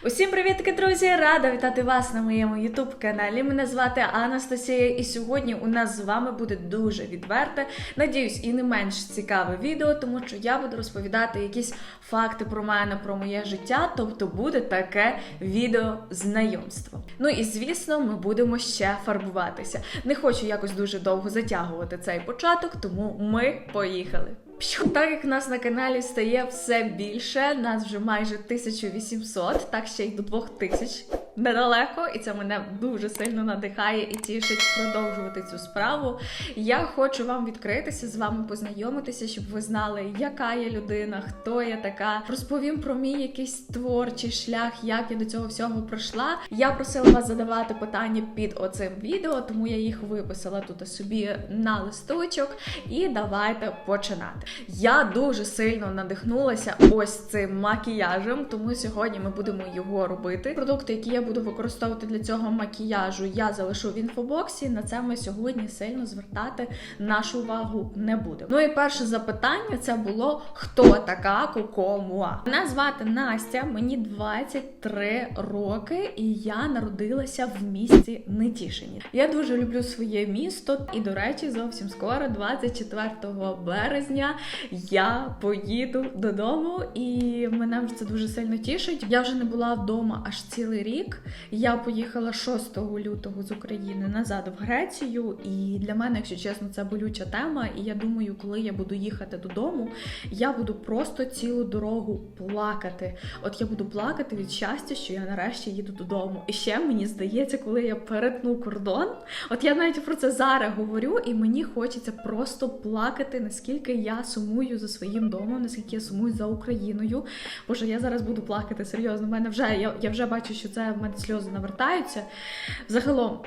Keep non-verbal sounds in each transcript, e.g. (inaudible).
Усім привітки, друзі! Рада вітати вас на моєму youtube каналі. Мене звати Анастасія, і сьогодні у нас з вами буде дуже відверте, надіюсь, і не менш цікаве відео, тому що я буду розповідати якісь факти про мене, про моє життя. Тобто буде таке відео знайомство. Ну і звісно, ми будемо ще фарбуватися. Не хочу якось дуже довго затягувати цей початок, тому ми поїхали. Так як нас на каналі стає все більше, нас вже майже 1800, так ще й до 2000 недалеко, і це мене дуже сильно надихає і тішить продовжувати цю справу. Я хочу вам відкритися, з вами познайомитися, щоб ви знали, яка я людина, хто я така. Розповім про мій якийсь творчий шлях, як я до цього всього пройшла. Я просила вас задавати питання під оцим відео, тому я їх виписала тут собі на листочок. І давайте починати. Я дуже сильно надихнулася ось цим макіяжем, тому сьогодні ми будемо його робити. Продукти, які я буду використовувати для цього макіяжу, я залишу в інфобоксі. На це ми сьогодні сильно звертати нашу увагу не будемо. Ну і перше запитання це було: хто така Коко Муа? Мене звати Настя, мені 23 роки, і я народилася в місті Нетішині. Я дуже люблю своє місто, і до речі, зовсім скоро, 24 березня, я поїду додому, і мене вже це дуже сильно тішить. Я вже не була вдома аж цілий рік. Я поїхала 6 лютого з України назад в Грецію. І для мене, якщо чесно, це болюча тема. І я думаю, коли я буду їхати додому, я буду просто цілу дорогу плакати. От я буду плакати від щастя, що я нарешті їду додому. І ще мені здається, коли я перетну кордон, от я навіть про це зараз говорю, і мені хочеться просто плакати, наскільки я сумую за своїм домом, наскільки я сумую за Україною. Боже, я зараз буду плакати серйозно. У мене вже я, я вже бачу, що це в мене сльози навертаються. Загалом.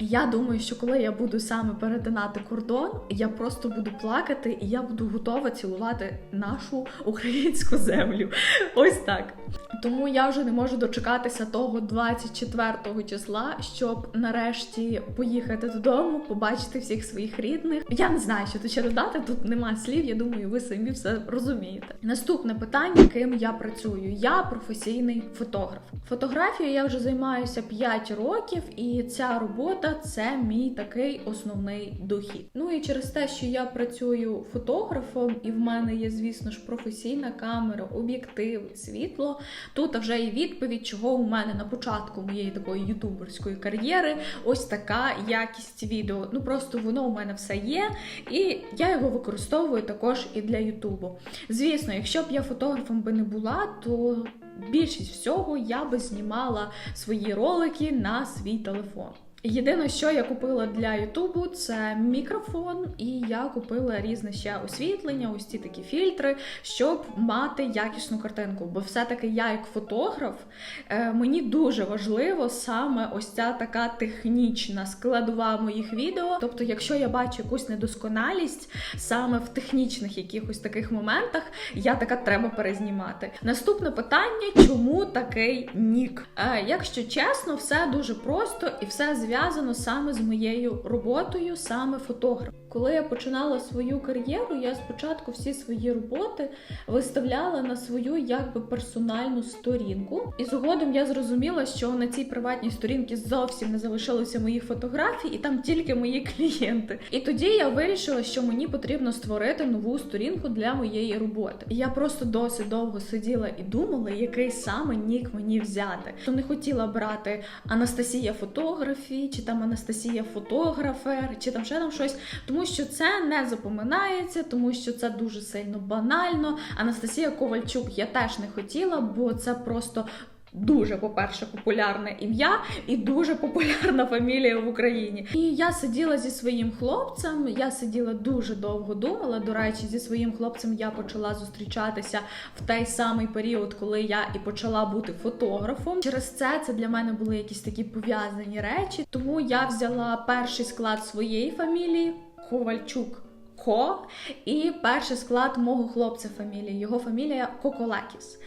Я думаю, що коли я буду саме перетинати кордон, я просто буду плакати, і я буду готова цілувати нашу українську землю. Ось так. Тому я вже не можу дочекатися того 24-го числа, щоб нарешті поїхати додому, побачити всіх своїх рідних. Я не знаю, що тут ще додати. Тут нема слів. Я думаю, ви самі все розумієте. Наступне питання: ким я працюю? Я професійний фотограф. Фотографією я вже займаюся 5 років, і ця робота це мій такий основний дохід. Ну і через те, що я працюю фотографом, і в мене є, звісно ж, професійна камера, об'єктиви, світло. Тут вже і відповідь, чого у мене на початку моєї такої ютуберської кар'єри ось така якість відео. Ну просто воно у мене все є, і я його використовую також і для Ютубу. Звісно, якщо б я фотографом би не була, то більшість всього я би знімала свої ролики на свій телефон. Єдине, що я купила для Ютубу, це мікрофон, і я купила різне ще освітлення, ось ці такі фільтри, щоб мати якісну картинку. Бо все-таки я, як фотограф, е, мені дуже важливо саме ось ця така технічна складова моїх відео. Тобто, якщо я бачу якусь недосконалість саме в технічних якихось таких моментах, я така треба перезнімати. Наступне питання: чому такий нік? Е, Якщо чесно, все дуже просто і все зв'язано зв'язано саме з моєю роботою, саме фотограф. Коли я починала свою кар'єру, я спочатку всі свої роботи виставляла на свою якби персональну сторінку. І згодом я зрозуміла, що на цій приватній сторінці зовсім не залишилося моїх фотографій, і там тільки мої клієнти. І тоді я вирішила, що мені потрібно створити нову сторінку для моєї роботи. І я просто досить довго сиділа і думала, який саме нік мені взяти. То не хотіла брати Анастасія фотографії, чи там Анастасія фотографер, чи там ще там щось, тому що це не запоминається, тому що це дуже сильно банально. Анастасія Ковальчук я теж не хотіла, бо це просто. Дуже, по-перше, популярне ім'я і дуже популярна фамілія в Україні. І я сиділа зі своїм хлопцем. Я сиділа дуже довго думала. До речі, зі своїм хлопцем я почала зустрічатися в той самий період, коли я і почала бути фотографом. Через це це для мене були якісь такі пов'язані речі. Тому я взяла перший склад своєї фамілії Ковальчук. Коко. І перший склад мого хлопця фамілії. Його фамілія Коколакіс.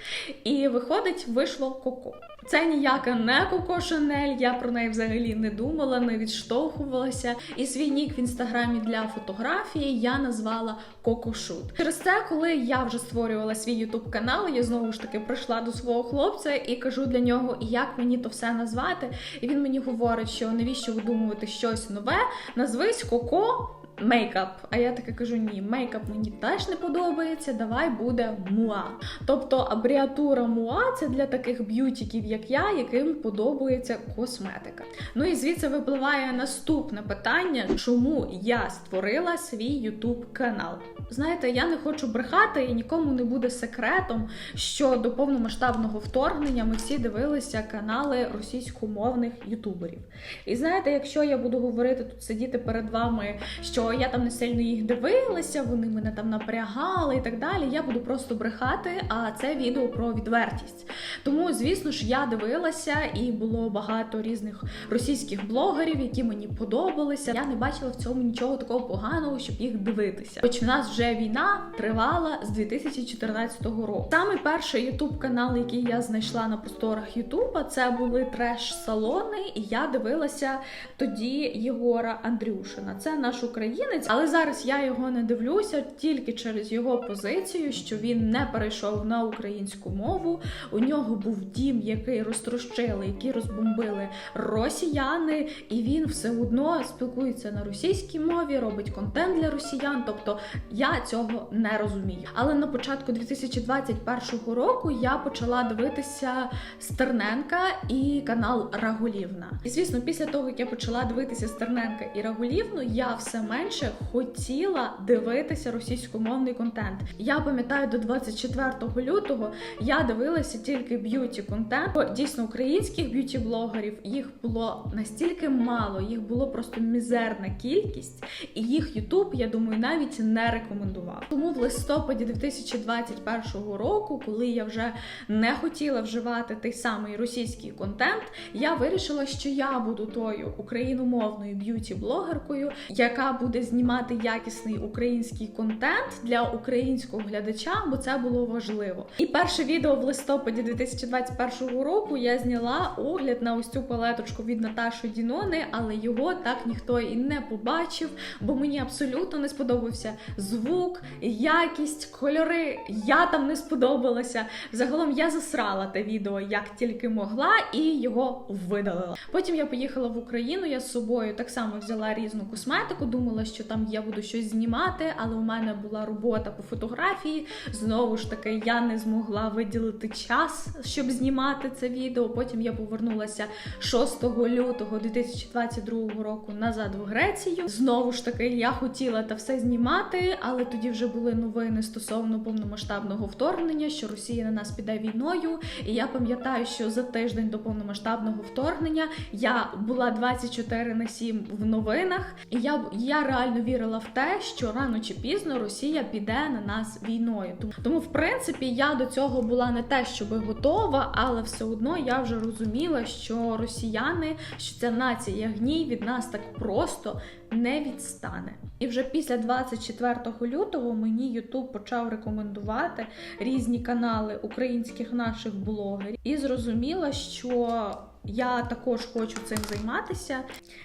І виходить, вийшло Коко. Це ніяка не Коко Шанель, я про неї взагалі не думала, не відштовхувалася. І свій нік в інстаграмі для фотографії я назвала Коко Шут. Через це, коли я вже створювала свій ютуб канал, я знову ж таки прийшла до свого хлопця і кажу для нього, як мені то все назвати. І він мені говорить, що навіщо видумувати щось нове, назвись Коко. Мейкап. А я таке кажу: ні, мейкап мені теж не подобається. Давай буде муа. Тобто абріатура муа це для таких б'ютіків, як я, яким подобається косметика. Ну і звідси випливає наступне питання, чому я створила свій ютуб канал. Знаєте, я не хочу брехати, і нікому не буде секретом, що до повномасштабного вторгнення ми всі дивилися канали російськомовних ютуберів. І знаєте, якщо я буду говорити тут сидіти перед вами, що я там не сильно їх дивилася, вони мене там напрягали і так далі. Я буду просто брехати. А це відео про відвертість. Тому, звісно ж, я дивилася, і було багато різних російських блогерів, які мені подобалися. Я не бачила в цьому нічого такого поганого, щоб їх дивитися. Хоч в нас вже війна тривала з 2014 року. Саме перший ютуб канал, який я знайшла на просторах Ютуба, це були треш-салони, і я дивилася тоді Єгора Андрюшина. Це наш українець, але зараз я його не дивлюся тільки через його позицію, що він не перейшов на українську мову. У нього був дім, який розтрощили, який розбомбили росіяни, і він все одно спілкується на російській мові, робить контент для росіян. Тобто я цього не розумію. Але на початку 2021 року я почала дивитися Стерненка і канал Рагулівна. І звісно, після того як я почала дивитися Стерненка і Рагулівну, я все менше хотіла дивитися російськомовний контент. Я пам'ятаю, до 24 лютого я дивилася тільки б'юті контент. Дійсно, українських б'юті-блогерів їх було настільки мало, їх було просто мізерна кількість, і їх Ютуб, я думаю, навіть не рекомендував. Тому в листопаді 2021 року, коли я вже не хотіла вживати той самий російський контент, я вирішила, що я буду тою україномовною б'юті-блогеркою, яка буде знімати якісний український контент для українського глядача, бо це було важливо. І перше відео в листопаді 2021 року я зняла огляд на ось цю палеточку від Наташі Дінони, але його так ніхто і не побачив, бо мені абсолютно не сподобався звук, якість, кольори. Я там не сподобалася. Загалом я засрала те відео як тільки могла, і його видалила. Потім я поїхала в Україну. Я з собою так само взяла різну косметику. Думала, що там я буду щось знімати, але у мене була робота по фотографії. Знову ж таки, я не змогла виділити час, щоб знімати це відео. Потім я повернулася 6 лютого 2022 року назад в Грецію. Знову ж таки, я хотіла та все знімати, але тоді вже були новини стосовно повномасштабного вторгнення, що Росія на нас піде війною. І я пам'ятаю, що за тиждень до повномасштабного вторгнення я була 24 на 7 в новинах, і я, я реально вірила в те, що рано чи пізно Росія піде на нас війною. Тому- в принципі, я до цього була не те, щоб готова, але все одно я вже розуміла, що росіяни, що ця нація гній від нас так просто не відстане. І вже після 24 лютого мені Ютуб почав рекомендувати різні канали українських наших блогерів і зрозуміла, що я також хочу цим займатися.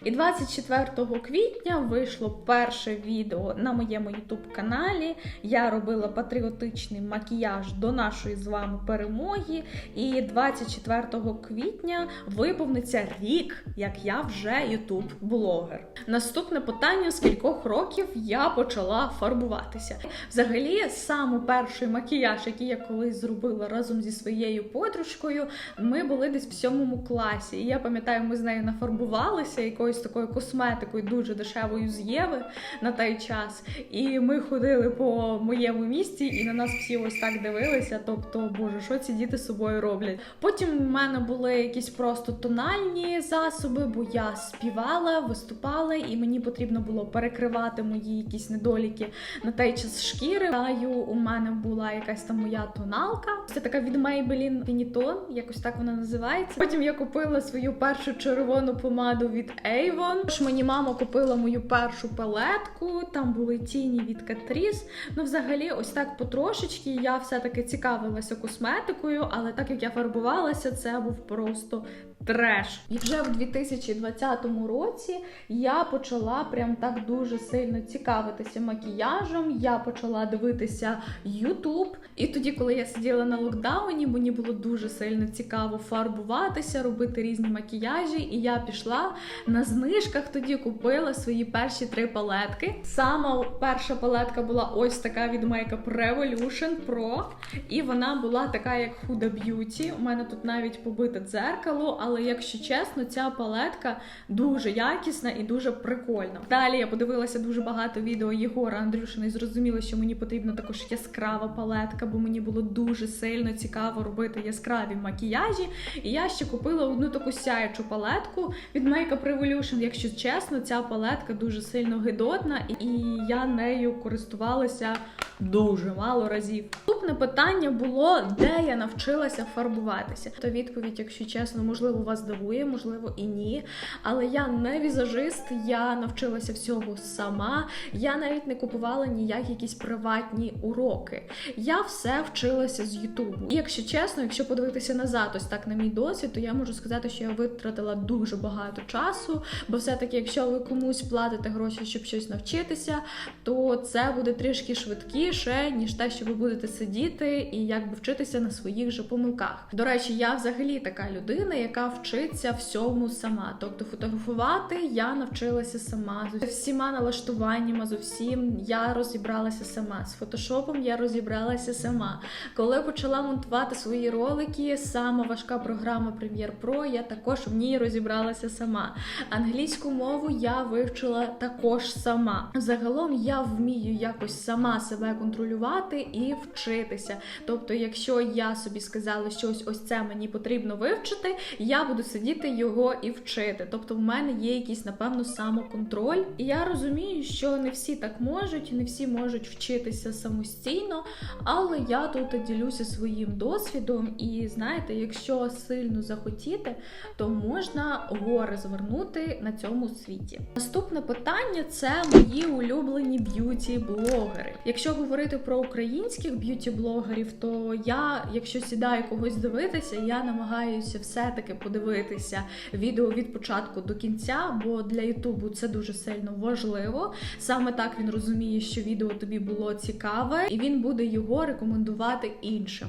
І 24 квітня вийшло перше відео на моєму youtube каналі. Я робила патріотичний макіяж до нашої з вами перемоги. І 24 квітня виповниться рік, як я вже youtube блогер Наступне питання: з кількох років я почала фарбуватися. Взагалі, саме перший макіяж, який я колись зробила разом зі своєю подружкою, ми були десь в сьомому класі. І я пам'ятаю, ми з нею нафарбувалися якоюсь такою косметикою, дуже дешевою з Єви на той час. І ми ходили по моєму місті, і на нас всі ось так дивилися. Тобто, боже, що ці діти з собою роблять? Потім у мене були якісь просто тональні засоби, бо я співала, виступала, і мені потрібно було перекривати мої якісь недоліки на той час шкіри. Знаю, у мене була якась там моя тоналка. Це така від Maybelline Finitone, якось так вона називається. Потім я купила купила свою першу червону помаду від Avon. Тож мені мама купила мою першу палетку. Там були тіні від Catrice. Ну, взагалі, ось так потрошечки. Я все-таки цікавилася косметикою, але так як я фарбувалася, це був просто треш. І вже в 2020 році я почала прям так дуже сильно цікавитися макіяжем. Я почала дивитися YouTube. І тоді, коли я сиділа на локдауні, мені було дуже сильно цікаво фарбуватися, робити різні макіяжі. І я пішла на знижках. Тоді купила свої перші три палетки. Сама перша палетка була ось така від Makeup Revolution Pro. І вона була така, як Huda Beauty. У мене тут навіть побите дзеркало, але якщо чесно, ця палетка дуже якісна і дуже прикольна. Далі я подивилася дуже багато відео Єгора Андрюшина і зрозуміла, що мені потрібна також яскрава палетка, бо мені було дуже сильно цікаво робити яскраві макіяжі. І я ще купила одну таку сяючу палетку від Makeup Revolution. Якщо чесно, ця палетка дуже сильно гидотна, і я нею користувалася дуже мало разів. Наступне питання було, де я навчилася фарбуватися. То відповідь, якщо чесно, можливо, вас здивує, можливо, і ні. Але я не візажист, я навчилася всього сама. Я навіть не купувала ніякі якісь приватні уроки. Я все вчилася з Ютубу. І якщо чесно, якщо подивитися назад, ось так на мій досвід, то я можу сказати, що я витратила дуже багато часу. Бо все-таки, якщо ви комусь платите гроші, щоб щось навчитися, то це буде трішки швидкіше, ніж те, що ви будете сидіти і якби вчитися на своїх же помилках. До речі, я взагалі така людина, яка вчиться всьому сама. Тобто фотографувати я навчилася сама з всіма налаштуваннями, з усім я розібралася сама. З фотошопом я розібралася сама. Коли почала монтувати свої ролики, сама важка програма Premiere Pro, я також в ній розібралася сама. Англійську мову я вивчила також сама. Загалом я вмію якось сама себе контролювати і вчитися. Тобто, якщо я собі сказала, що ось ось це мені потрібно вивчити, я буду сидіти його і вчити. Тобто, в мене є якийсь, напевно, самоконтроль. І я розумію, що не всі так можуть, не всі можуть вчитися самостійно, але я тут ділюся своїм досвідом. І знаєте, якщо сильно захотіти, то можна гори звернути на цьому світі. Наступне питання це мої улюблені б'юті-блогери. Якщо говорити про українських б'юті-блогерів, то я, якщо сідаю когось дивитися, я намагаюся все-таки подивитися відео від початку до кінця, бо для Ютубу це дуже сильно важливо. Саме так він розуміє, що відео тобі було цікаве, і він буде його рекомендувати іншим.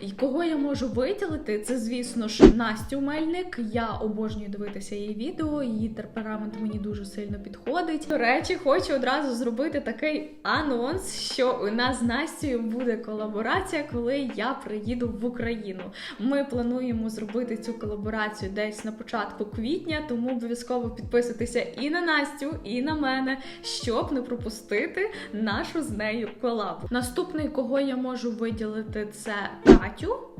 І кого я можу виділити, це, звісно ж, Настю Мельник. Я обожнюю дивитися її відео, її темперамент мені дуже сильно підходить. До речі, хочу одразу зробити такий анонс, що у нас з Настю буде колаборація, коли я приїду в Україну. Ми плануємо зробити цю колаборацію десь на початку квітня, тому обов'язково підписуйтеся і на Настю, і на мене, щоб не пропустити нашу з нею колабу. Наступний, кого я можу виділити, це Катю.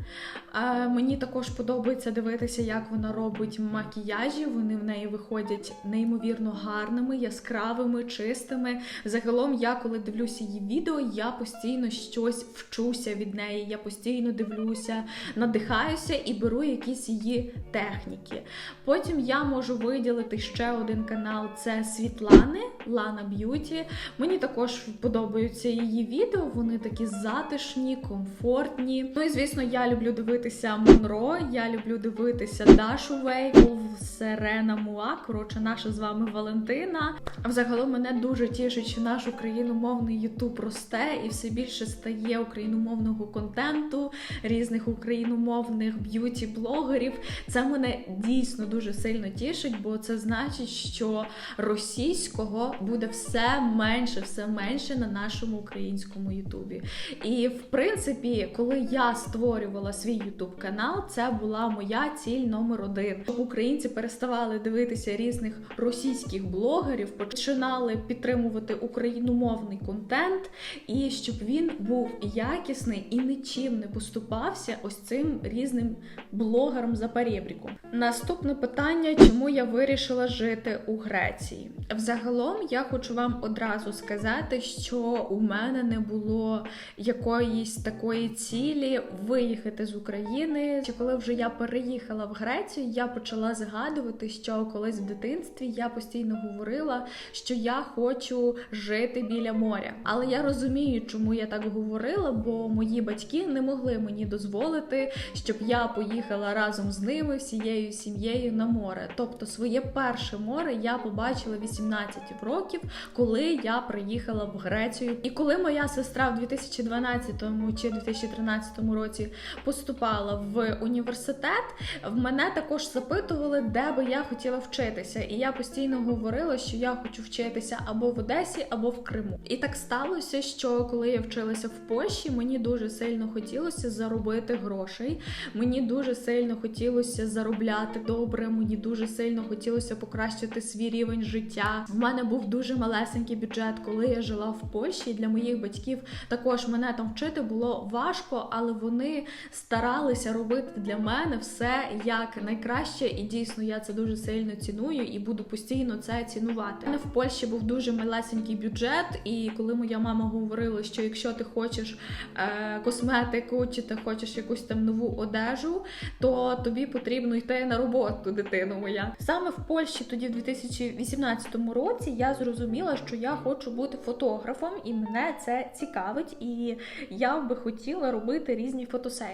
Мені також подобається дивитися, як вона робить макіяжі. Вони в неї виходять неймовірно гарними, яскравими, чистими. Загалом, я коли дивлюся її відео, я постійно щось вчуся від неї. Я постійно дивлюся, надихаюся і беру якісь її техніки. Потім я можу виділити ще один канал: це Світлани Лана Б'юті. Мені також подобаються її відео. Вони такі затишні, комфортні. Ну і звісно, я люблю дивитися Монро. Я люблю дивитися Дашу Вейкл, Серена Муа. Коротше, наша з вами Валентина. А Взагалом мене дуже тішить, що наш україномовний Ютуб росте і все більше стає україномовного контенту, різних україномовних б'юті-блогерів. Це мене дійсно дуже сильно тішить, бо це значить, що російського буде все менше, все менше на нашому українському Ютубі. І в принципі, коли я створювала свій Ютуб канал, це була моя ціль номер один. Щоб українці переставали дивитися різних російських блогерів, починали підтримувати україномовний контент, і щоб він був якісний і нічим не поступався ось цим різним блогерам за перебріком. Наступне питання: чому я вирішила жити у Греції? Взагалом я хочу вам одразу сказати, що у мене не було якоїсь такої цілі виїхати з України. України. Чи коли вже я переїхала в Грецію, я почала згадувати, що колись в дитинстві я постійно говорила, що я хочу жити біля моря. Але я розумію, чому я так говорила, бо мої батьки не могли мені дозволити, щоб я поїхала разом з ними всією сім'єю на море. Тобто, своє перше море я побачила 18 років, коли я приїхала в Грецію. І коли моя сестра в 2012 чи 2013 році поступала в університет, в мене також запитували, де би я хотіла вчитися. І я постійно говорила, що я хочу вчитися або в Одесі, або в Криму. І так сталося, що коли я вчилася в Польщі, мені дуже сильно хотілося заробити грошей. Мені дуже сильно хотілося заробляти добре. Мені дуже сильно хотілося покращити свій рівень життя. У мене був дуже малесенький бюджет, коли я жила в Польщі. Для моїх батьків також мене там вчити було важко, але вони старалися робити для мене все як найкраще, і дійсно я це дуже сильно ціную і буду постійно це цінувати. У мене в Польщі був дуже малесенький бюджет, і коли моя мама говорила, що якщо ти хочеш е, косметику, чи ти хочеш якусь там нову одежу, то тобі потрібно йти на роботу, дитино моя. Саме в Польщі тоді, в 2018 році, я зрозуміла, що я хочу бути фотографом, і мене це цікавить, і я би хотіла робити різні фотосесії.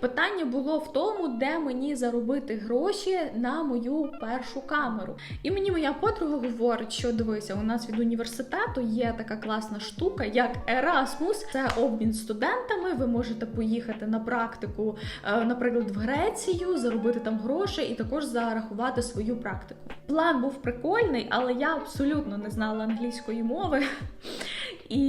Питання було в тому, де мені заробити гроші на мою першу камеру. І мені моя подруга говорить, що дивися, у нас від університету є така класна штука, як Erasmus. Це обмін студентами. Ви можете поїхати на практику, е, наприклад, в Грецію, заробити там гроші і також зарахувати свою практику. План був прикольний, але я абсолютно не знала англійської мови. (laughs) І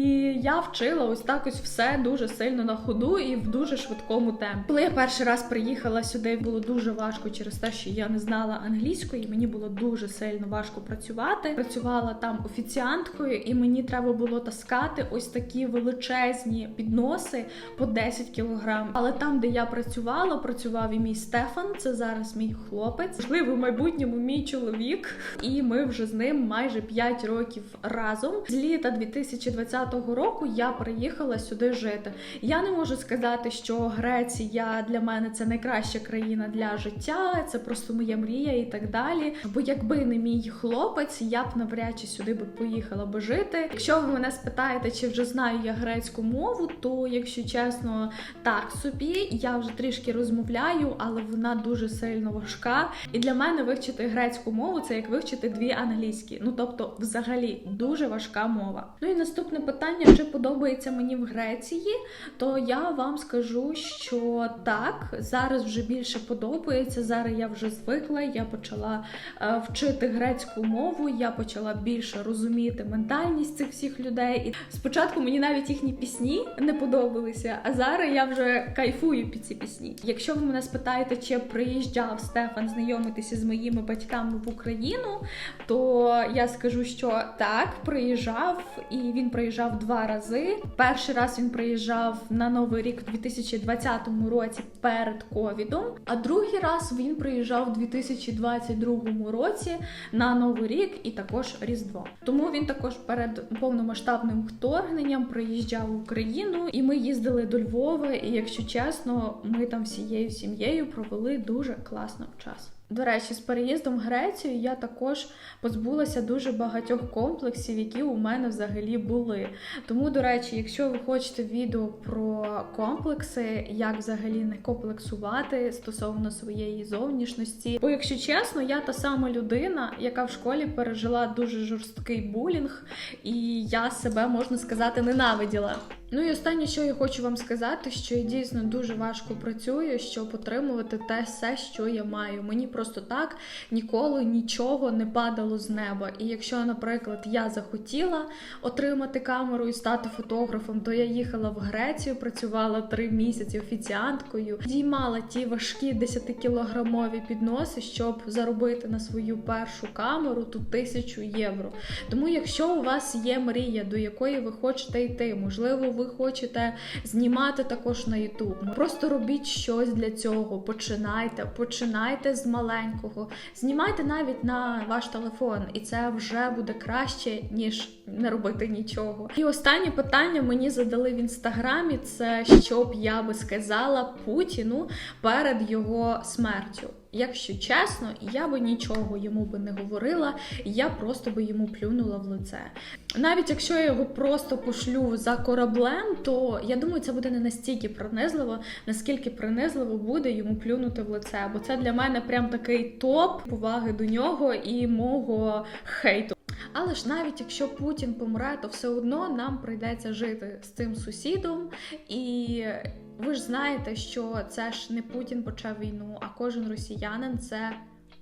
я вчила ось так ось все дуже сильно на ходу і в дуже швидкому темпі. Коли я перший раз приїхала сюди, було дуже важко через те, що я не знала англійської. Мені було дуже сильно важко працювати. Працювала там офіціанткою, і мені треба було таскати ось такі величезні підноси по 10 кілограм. Але там, де я працювала, працював і мій Стефан. Це зараз мій хлопець. Можливо, в майбутньому мій чоловік, і ми вже з ним майже 5 років разом. З літа 2020 року я приїхала сюди жити. Я не можу сказати, що Греція для мене це найкраща країна для життя, це просто моя мрія і так далі. Бо якби не мій хлопець, я б навряд чи сюди би поїхала би жити. Якщо ви мене спитаєте, чи вже знаю я грецьку мову, то якщо чесно, так собі я вже трішки розмовляю, але вона дуже сильно важка. І для мене вивчити грецьку мову це як вивчити дві англійські. Ну тобто, взагалі дуже важка мова. Ну і наступне питання: чи подобається мені в Греції? То я вам скажу, що так, зараз вже більше подобається. Зараз я вже звикла, я почала е, вчити грецьку мову, я почала більше розуміти ментальність цих всіх людей. І спочатку мені навіть їхні пісні не подобалися, а зараз я вже кайфую під ці пісні. Якщо ви мене спитаєте, чи приїжджав Стефан знайомитися з моїми батьками в Україну, то я скажу, що так, приїжджав, і він приїжджав два рази. Перший раз він приїжджав на Новий рік у 2020 році перед ковідом, а другий раз він приїжджав у 2022 році на Новий рік і також Різдво. Тому він також перед повномасштабним вторгненням приїжджав в Україну, і ми їздили до Львова. І якщо чесно, ми там всією сім'єю провели дуже класно час. До речі, з переїздом в Грецію я також позбулася дуже багатьох комплексів, які у мене взагалі були. Тому, до речі, якщо ви хочете відео про комплекси, як взагалі не комплексувати стосовно своєї зовнішності, бо, якщо чесно, я та сама людина, яка в школі пережила дуже жорсткий булінг, і я себе можна сказати ненавиділа. Ну і останнє, що я хочу вам сказати, що я дійсно дуже важко працюю, щоб отримувати те все, що я маю. Мені просто так ніколи нічого не падало з неба. І якщо, наприклад, я захотіла отримати камеру і стати фотографом, то я їхала в Грецію, працювала три місяці офіціанткою, діймала ті важкі 10-кілограмові підноси, щоб заробити на свою першу камеру ту тисячу євро. Тому, якщо у вас є мрія, до якої ви хочете йти, можливо, ви хочете знімати також на YouTube. Просто робіть щось для цього. Починайте, починайте з маленького. Знімайте навіть на ваш телефон, і це вже буде краще, ніж не робити нічого. І останнє питання мені задали в інстаграмі: це що б я би сказала Путіну перед його смертю. Якщо чесно, я би нічого йому би не говорила, я просто би йому плюнула в лице. Навіть якщо я його просто пошлю за кораблем, то я думаю, це буде не настільки принизливо, наскільки принизливо буде йому плюнути в лице. Бо це для мене прям такий топ поваги до нього і мого хейту. Але ж навіть якщо Путін помре, то все одно нам прийдеться жити з цим сусідом. І ви ж знаєте, що це ж не Путін почав війну, а кожен росіянин це.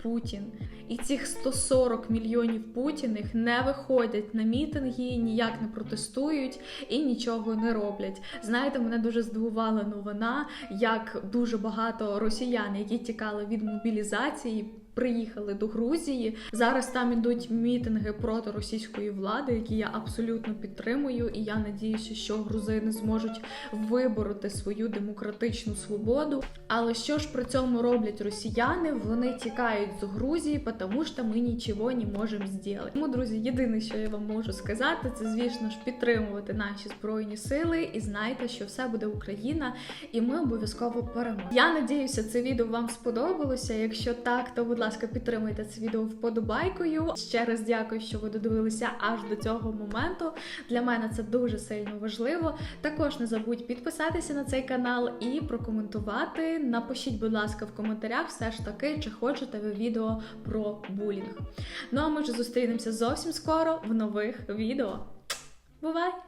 Путін і цих 140 мільйонів путіних не виходять на мітинги, ніяк не протестують і нічого не роблять. Знаєте, мене дуже здивувала новина, як дуже багато росіян, які тікали від мобілізації. Приїхали до Грузії. Зараз там ідуть мітинги проти російської влади, які я абсолютно підтримую. І я надіюся, що грузини зможуть вибороти свою демократичну свободу. Але що ж при цьому роблять росіяни? Вони тікають з Грузії, тому що ми нічого не можемо зробити. Тому, друзі, єдине, що я вам можу сказати, це звісно ж підтримувати наші збройні сили і знайте, що все буде Україна, і ми обов'язково переможемо. Я надіюся, це відео вам сподобалося. Якщо так, то будь ласка, підтримуйте це відео вподобайкою. Ще раз дякую, що ви додивилися аж до цього моменту. Для мене це дуже сильно важливо. Також не забудь підписатися на цей канал і прокоментувати. Напишіть, будь ласка, в коментарях все ж таки, чи хочете ви відео про булінг. Ну а ми вже зустрінемося зовсім скоро в нових відео. Бувай!